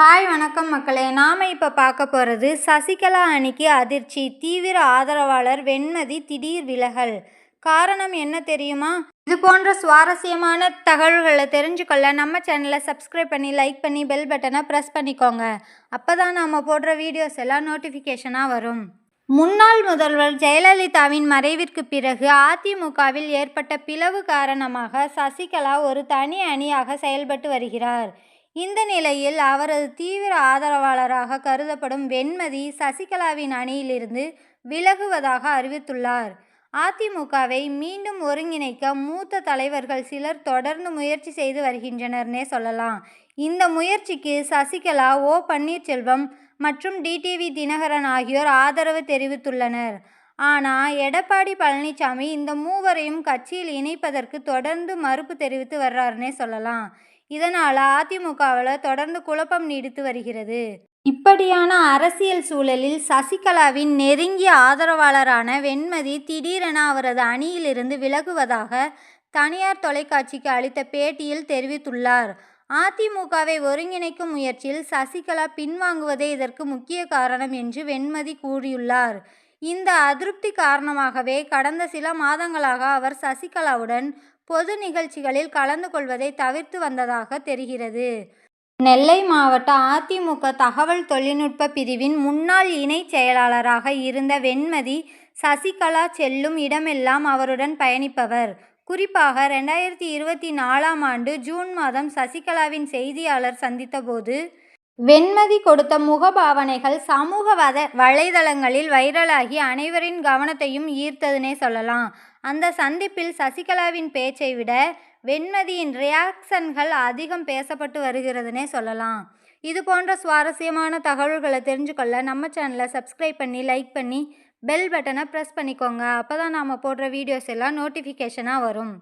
Hi வணக்கம் மக்களே. நாம் இப்போ பார்க்க போகிறது சசிகலா அணிக்கு அதிர்ச்சி தீவிர ஆதரவாளர் வெண்மதி திடீர் விலகல். காரணம் என்ன தெரியுமா? இது போன்ற சுவாரஸ்யமான தகவல்களை தெரிஞ்சுக்கொள்ள நம்ம சேனலை சப்ஸ்கிரைப் பண்ணி லைக் பண்ணி பெல் பட்டனை ப்ரெஸ் பண்ணிக்கோங்க. அப்போ தான் நாம் போடுற வீடியோஸ் எல்லாம் நோட்டிஃபிகேஷனாக வரும். முன்னாள் முதல்வர் ஜெயலலிதாவின் மறைவிற்கு பிறகு அதிமுகவில் ஏற்பட்ட பிளவு காரணமாக சசிகலா ஒரு தனி அணியாக செயல்பட்டு வருகிறார். இந்த நிலையில் அவரது தீவிர ஆதரவாளராக கருதப்படும் வெண்மதி சசிகலாவின் அணியிலிருந்து விலகுவதாக அறிவித்துள்ளார். அதிமுகவை மீண்டும் ஒருங்கிணைக்க மூத்த தலைவர்கள் சிலர் தொடர்ந்து முயற்சி செய்து வருகின்றனர்னே சொல்லலாம். இந்த முயற்சிக்கு சசிகலா ஓ. பன்னீர்செல்வம் மற்றும் டிடிவி தினகரன் ஆகியோர் ஆதரவு தெரிவித்துள்ளனர். ஆனால் எடப்பாடி பழனிசாமி இந்த மூவரையும் கட்சியில் இணைப்பதற்கு தொடர்ந்து மறுப்பு தெரிவித்து வர்றாருன்னே சொல்லலாம். இதனால் அதிமுகவில் தொடர்ந்து குழப்பம் நீடித்து வருகிறது. இப்படியான அரசியல் சூழலில் சசிகலாவின் நெருங்கிய ஆதரவாளரான வெண்மதி திடீரென அவரது அணியிலிருந்து விலகுவதாக தனியார் தொலைக்காட்சிக்கு அளித்த பேட்டியில் தெரிவித்துள்ளார். அதிமுகவை ஒருங்கிணைக்கும் முயற்சியில் சசிகலா பின்வாங்குவதே இதற்கு முக்கிய காரணம் என்று வெண்மதி கூறியுள்ளார். இந்த அதிருப்தி காரணமாகவே கடந்த சில மாதங்களாக அவர் சசிகலாவுடன் பொது நிகழ்ச்சிகளில் கலந்து கொள்வதை தவிர்த்து வந்ததாக தெரிகிறது. நெல்லை மாவட்ட அதிமுக தகவல் தொழில்நுட்ப பிரிவின் முன்னாள் இணைச் செயலாளராக இருந்த வெண்மதி சசிகலா செல்லும் இடமெல்லாம் அவருடன் பயணிப்பவர். குறிப்பாக ரெண்டாயிரத்தி இருபத்தி நாலாம் ஆண்டு ஜூன் மாதம் சசிகலாவின் செய்தியாளர் சந்தித்தபோது வெண்மதி கொடுத்த முகபாவனைகள் சமூக வத வலைதளங்களில் வைரலாகி அனைவரின் கவனத்தையும் ஈர்த்ததுனே சொல்லலாம். அந்த சந்திப்பில் சசிகலாவின் பேச்சை விட வெண்மதியின் ரியாக்ஷன்கள் அதிகம் பேசப்பட்டு வருகிறதுனே சொல்லலாம். இது போன்ற சுவாரஸ்யமான தகவல்களை தெரிஞ்சுக்கொள்ள நம்ம சேனலை சப்ஸ்கிரைப் பண்ணி லைக் பண்ணி பெல் பட்டனை ப்ரெஸ் பண்ணிக்கோங்க. அப்போ தான் நாம் போடுற வீடியோஸ் எல்லாம் நோட்டிஃபிகேஷனாக வரும்.